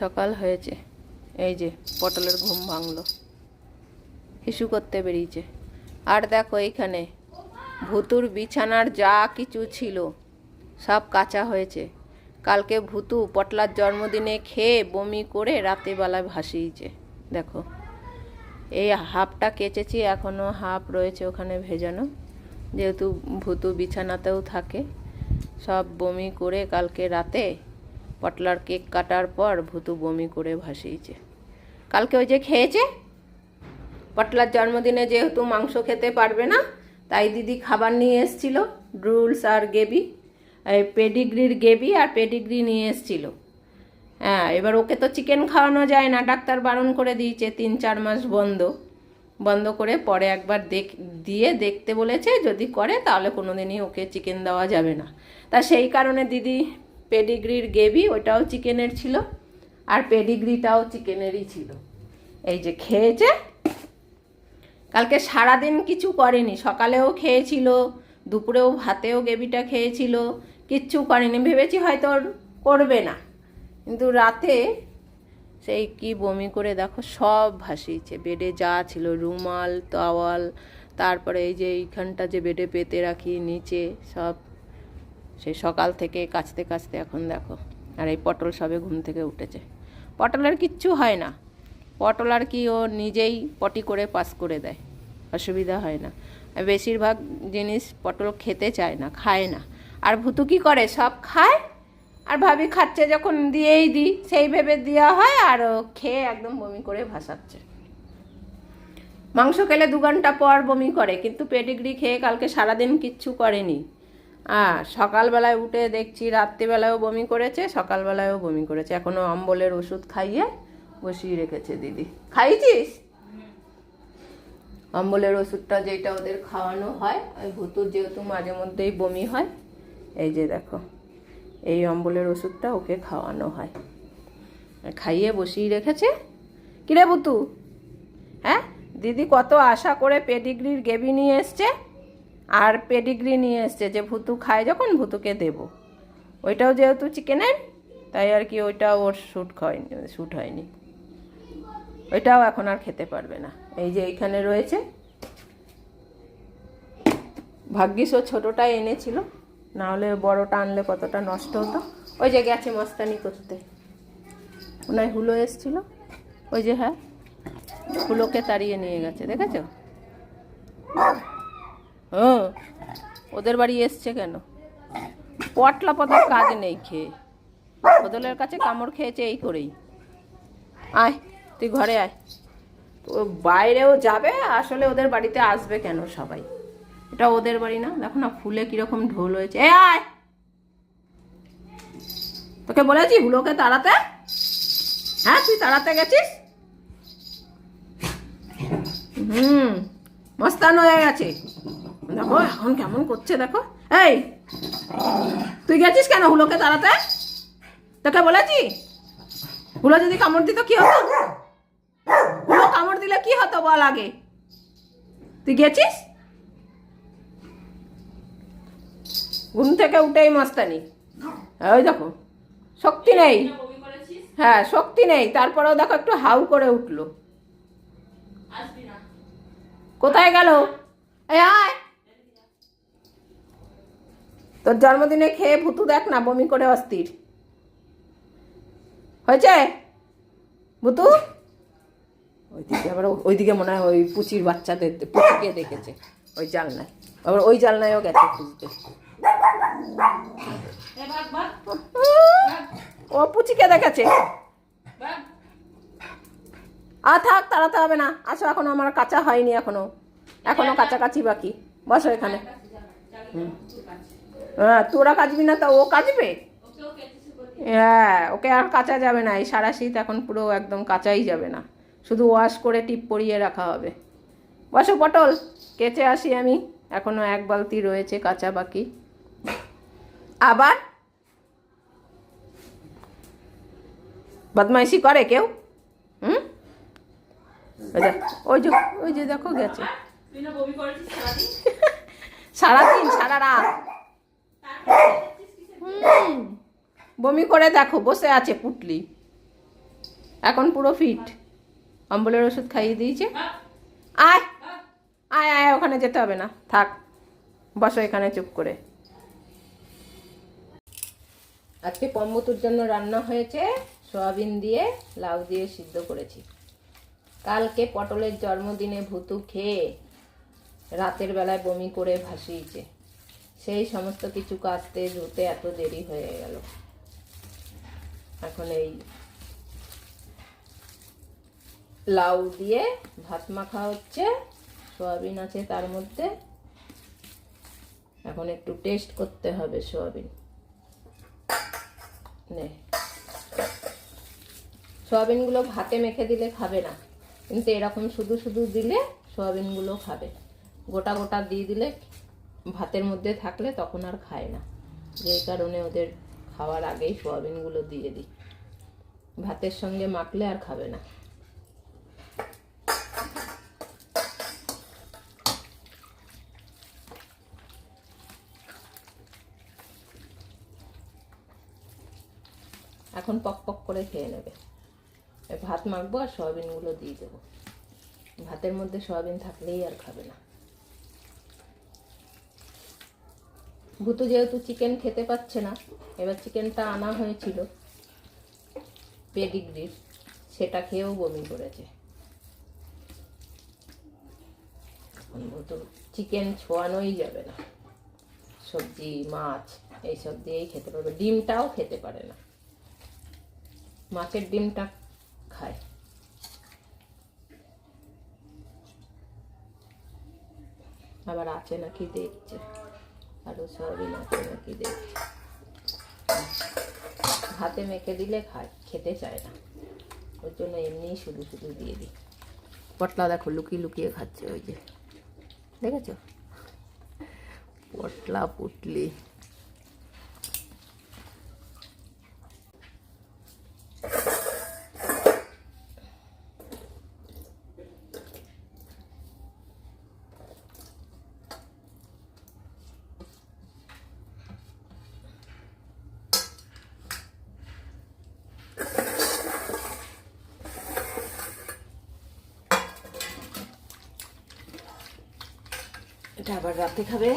সকাল হয়েছে। এই যে, পটলের ঘুম ভাঙলো। হিসু করতে বেরিয়েছে। আর দেখো এইখানে, ভুতুর বিছানার যা কিছু ছিল, সব কাঁচা হয়েছে। কালকে ভুতু পটলার জন্মদিনে খেয়ে বমি করে রাতেবেলায় ভাসিয়েছে। দেখো, এই হাফটা কেচেছি এখনও হাফ রয়েছে ওখানে ভেজানো। যেহেতু ভুতু বিছানাতেও থাকে, সব বমি করে কালকে রাতে পটলার কেক কাটার পর ভুতু বমি করে ভাসিয়েছে। কালকে ওই যে খেয়েছে? পটলার জন্মদিনে যেহেতু মাংস খেতে পারবে না, তাই দিদি খাবার নিয়ে এসছিল, রুলস আর গেবি পেডিগ্রির গেবি আর পেডিগ্রি নিয়ে এসছিল। হ্যাঁ এবার ওকে তো চিকেন খাওয়ানো যায় না, ডাক্তার বারণ করে দিয়েছে, তিন চার মাস বন্ধ। বন্ধ করে পরে একবার দেখ, দিয়ে দেখতে বলেছে, যদি করে তাহলে কোনো দিনই ওকে চিকেন দেওয়া যাবে না। তা সেই কারণে দিদি পেডিগ্রির গেবি ওটাও চিকেনের ছিল, আর পেডিগ্রিটাও চিকেনেরই ছিল। এই যে খেয়েছে, কালকে সারাদিন কিছু করেনি, সকালেও খেয়েছিল, দুপুরেও ভাতেও গেবিটা খেয়েছিল, কিচ্ছু করেনি। ভেবেছি হয়তো করবে না, কিন্তু রাতে সেই কি বমি করে দেখো সব ভাসিয়েছে। বেডে যা ছিল, রুমাল, টাওয়াল, তারপরে এই যে এইখানটা যে বেডে পেতে রাখি, নিচে সব সেই সকাল থেকে কাচতে কাচতে এখন দেখো, আর এই পটল সবে ঘুম থেকে উঠেছে। পটলের কিচ্ছু হয় না। পটল আর কি ও নিজেই পটি করে, পাস করে দেয়। অসুবিধা হয় না। বেশিরভাগ জিনিস পটল খেতে চায় না, খায় না। আর ভুতু কি করে? সব খায়? আর ভাবি খাচ্ছে যখন দিয়েই দিই, সেই ভেবে দেওয়া হয় আর খেয়ে একদম বমি করে ভাসাচ্ছে। মাংস খেলে দু ঘণ্টা পর বমি করে, কিন্তু পেডিগ্রি খেয়ে কালকে সারাদিন কিচ্ছু করেনি। আর সকালবেলায় উঠে দেখছি রাত্রিবেলায়ও বমি করেছে, সকালবেলায়ও বমি করেছে। এখনও অম্বলের ওষুধ খাইয়ে বসিয়ে রেখেছে দিদি। খাইছিস? অম্বলের ওষুধটা যেটা ওদের খাওয়ানো হয়, ওই ভুতুর যেহেতু মাঝে মধ্যেই বমি হয়, এই যে দেখো, এই অম্বলের ওষুধটা ওকে খাওয়ানো হয়। খাইয়ে বসিয়ে রেখেছে। কিরে বুতু হ্যাঁ দিদি কত আশা করে পেডিগ্রির গেবি নিয়ে এসছে। আর পেডিগ্রি নিয়ে এসছে যে ভুতু খায় যখন ভুতুকে দেব। ওইটাও যেহেতু চিকেনের তাই আর কি ওইটা ওর শ্যুট হয়নি শ্যুট হয়নি। ওইটাও এখন আর খেতে পারবে না। এই যে এইখানে রয়েছে। ভাগ্যিস ও ছোটোটাই এনেছিল না হলে বড়টা আনলে কতটা নষ্ট হতো। ওই যে গেছে মস্তানি করতে। ওনায় হুলো এসছিল। ওই যে হ্যাঁ হুলোকে তাড়িয়ে নিয়ে গেছে, দেখেছ? হ্যাঁ ওদের বাড়ি এসছে কেন? পটলা পদের কাজ নেই খেয়ে। বদলের কাছে কামড় খেয়েছে এই করেই। আয়, তুই ঘরে আয়। তো বাইরেও যাবে, আসলে ওদের বাড়িতে আসবে কেন সবাই? এটা ওদের বাড়ি না? দেখো না ফুলে কীরকম ঢোল হয়েছে। এ, আয়! তোকে বলেছি হুলোকে তাড়াতে? হ্যাঁ তুই তাড়াতে গেছিস? হুম। মস্তান হয়ে গেছে। দেখো, এখন কেমন করছে, দেখো। এই, তুই গেছিস কেন হুলোকে তাড়াতে? তোকে বলেছি। হুলো যদি কামড় দিত কি হতো? হুলো কামড় দিলে কি হতো বল আগে। তুই গেছিস? ঘুম থেকে উঠেই মস্তানি। ওই দেখো, শক্তি নেই। হ্যাঁ শক্তি নেই। তারপরেও দেখো একটু হাউ করে উঠল। কোথায় গেল? আয়। তোর জন্মদিনে খেয়ে ভুতু দেখ না, বমি করে অস্থির। হয়েছে? ভুতু? ওইদিকে আবার ওইদিকে মনে হয় ওই পুচির বাচ্চাদের পুচিকে দেখেছে, ওই জালনায়। আবার ওই জালনায়ও গেছে খুঁজতে। ও পুচিকে দেখেছে। আর থাক, তাড়াতে হবে না। আসো, এখনও আমার কাঁচা হয়নি এখনও। এখনও কাছাকাছি বাকি। বসো এখানে। হুম। হ্যাঁ তোরা কাচবি না তা ও কাচবে হ্যাঁ ওকে আর কাঁচা যাবে না। এই সারা শীত এখন পুরো একদম কাঁচাই যাবে না। শুধু ওয়াশ করে টিপ পরিয়ে রাখা হবে। বসো পটল কেচে আসি আমি। এখনও এক বালতি রয়েছে কাঁচা বাকি। আবার? বদমাইশি করে কেউ? হুম? দেখ, ওই যে ওই যে দেখো গেছে। সারাদিন? সারা রাত। হুম। বমি করে দেখো বসে আছে পুটলি। এখন পুরো ফিট। অম্বলের ওষুধ খাইয়ে দিয়েছে। আয়। আয় আয় ওখানে যেতে হবে না। থাক। বসো এখানে চুপ করে। আজকে পম্বতুর জন্য রান্না হয়েছে সয়াবিন দিয়ে লাউ দিয়ে সিদ্ধ করেছি। কালকে পটলের জন্মদিনে ভুতু খেয়ে রাতের বেলায় বমি করে ভাসিয়েছে। সেই সমস্ত কিছু কাটতে ধুতে এত দেরি হয়ে গেল। এখন এই লাউ দিয়ে ভাত মাখা হচ্ছে, সয়াবিন আছে তার মধ্যে। এখন একটু টেস্ট করতে হবে সয়াবিন। নে। সয়াবিনগুলো ভাতে মেখে দিলে খাবে না। কিন্তু এরকম শুধু শুধু দিলে সয়াবিনগুলো খাবে। গোটা গোটা দিয়ে দিলে ভাতের মধ্যে থাকলে তখন আর খায় না। যেই কারণে ওদের খাওয়ার আগেই সোয়াবিনগুলো দিয়ে দিই। ভাতের সঙ্গে মাখলে আর খাবে না। এখন পক পক করে খেয়ে নেবে। ভাত মাখবো আর সয়াবিনগুলো দিয়ে দেবো। ভাতের মধ্যে সয়াবিন থাকলেই আর খাবে না। ভুতু যেহেতু চিকেন খেতে পাচ্ছে না, এবার চিকেনটা আনা হয়েছিল পেডিগ্রির সেটা খেয়েও বমি করেছে। ভুতু চিকেন ছোয়ানোই যাবে না। সবজি, মাছ, এইসব দিয়েই খেতে পারবে। ডিমটাও খেতে পারে না। মাছের ডিমটা খায়। আবার আছে নাকি দেখছে। আরও সয়াবিন আছে নাকি হাতে মেখে দিলে খায়, খেতে চায় না। ওর জন্য এমনিই শুধু শুধু দিয়ে দিই। পটলা দেখো লুকিয়ে লুকিয়ে খাচ্ছে ওই যে। দেখেছ? পটলা পুটলি। এটা আবার রাতে খাবে।